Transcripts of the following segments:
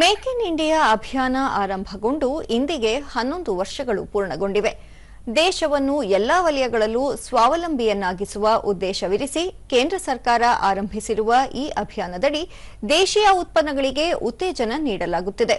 Make in India ಅಭಿಯಾನ ಆರಂಭಗೊಂಡು ಇಂದಿಗೆ ಹನ್ನೊಂದು ವರ್ಷಗಳು ಪೂರ್ಣಗೊಂಡಿವೆ. ದೇಶವನ್ನು ಎಲ್ಲಾ ವಲಯಗಳಲ್ಲೂ ಸ್ವಾವಲಂಬಿಯನ್ನಾಗಿಸುವ ಉದ್ದೇಶವಿರಿಸಿ ಕೇಂದ್ರ ಸರ್ಕಾರ ಆರಂಭಿಸಿರುವ ಈ ಅಭಿಯಾನದಡಿ ದೇಶೀಯ ಉತ್ಪನ್ನಗಳಿಗೆ ಉತ್ತೇಜನ ನೀಡಲಾಗುತ್ತಿದೆ.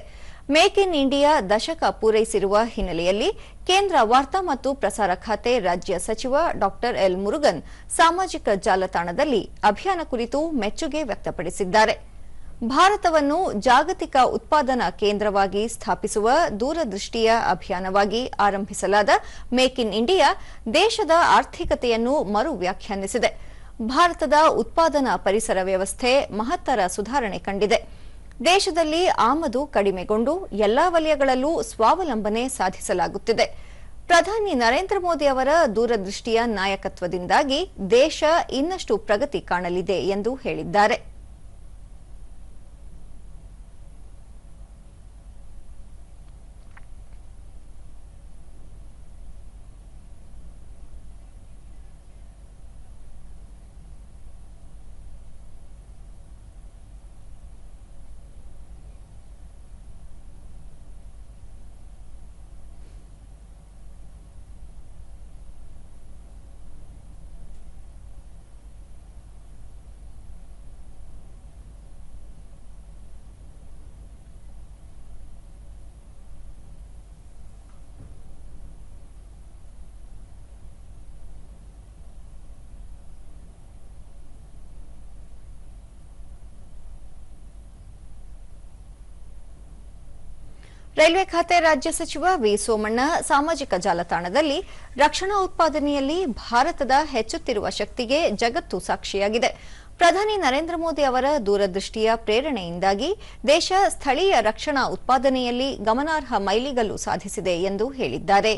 ಮೇಕ್ ಇನ್ ಇಂಡಿಯಾ ದಶಕ ಪೂರೈಸಿರುವ ಹಿನ್ನೆಲೆಯಲ್ಲಿ ಕೇಂದ್ರ ವಾರ್ತಾ ಮತ್ತು ಪ್ರಸಾರ ಖಾತೆ ರಾಜ್ಯ ಸಚಿವ ಡಾ ಎಲ್ ಮುರುಗನ್ ಸಾಮಾಜಿಕ ಜಾಲತಾಣದಲ್ಲಿ ಅಭಿಯಾನ ಕುರಿತು ಮೆಚ್ಚುಗೆ ವ್ಯಕ್ತಪಡಿಸಿದ್ದಾರೆ. ಭಾರತವನ್ನು ಜಾಗತಿಕ ಉತ್ಪಾದನಾ ಕೇಂದ್ರವಾಗಿ ಸ್ಥಾಪಿಸುವ ದೂರದೃಷ್ಟಿಯ ಅಭಿಯಾನವಾಗಿ ಆರಂಭಿಸಲಾದ ಮೇಕ್ ಇನ್ ಇಂಡಿಯಾ ದೇಶದ ಆರ್ಥಿಕತೆಯನ್ನು ಮರು ವ್ಯಾಖ್ಯಾನಿಸಿದೆ. ಭಾರತದ ಉತ್ಪಾದನಾ ಪರಿಸರ ವ್ಯವಸ್ಥೆ ಮಹತ್ತರ ಸುಧಾರಣೆ ಕಂಡಿದೆ. ದೇಶದಲ್ಲಿ ಆಮದು ಕಡಿಮೆಗೊಂಡು ಎಲ್ಲಾ ವಲಯಗಳಲ್ಲೂ ಸ್ವಾವಲಂಬನೆ ಸಾಧಿಸಲಾಗುತ್ತಿದೆ. ಪ್ರಧಾನಿ ನರೇಂದ್ರ ಮೋದಿ ಅವರ ದೂರದೃಷ್ಟಿಯ ನಾಯಕತ್ವದಿಂದಾಗಿ ದೇಶ ಇನ್ನಷ್ಟು ಪ್ರಗತಿ ಕಾಣಲಿದೆ ಎಂದು ಹೇಳಿದ್ದಾರೆ. ರೈಲ್ವೆ ಖಾತೆ ರಾಜ್ಯ ಸಚಿವ ವಿ ಸೋಮಣ್ಣ ಸಾಮಾಜಿಕ ಜಾಲತಾಣದಲ್ಲಿ ರಕ್ಷಣಾ ಉತ್ಪಾದನೆಯಲ್ಲಿ ಭಾರತದ ಹೆಚ್ಚುತ್ತಿರುವ ಶಕ್ತಿಗೆ ಜಗತ್ತು ಸಾಕ್ಷಿಯಾಗಿದೆ. ಪ್ರಧಾನಿ ನರೇಂದ್ರ ಮೋದಿ ಅವರ ದೂರದೃಷ್ಟಿಯ ಪ್ರೇರಣೆಯಿಂದಾಗಿ ದೇಶ ಸ್ಥಳೀಯ ರಕ್ಷಣಾ ಉತ್ಪಾದನೆಯಲ್ಲಿ ಗಮನಾರ್ಹ ಮೈಲಿಗಲ್ಲು ಸಾಧಿಸಿದೆ ಎಂದು ಹೇಳಿದ್ದಾರೆ.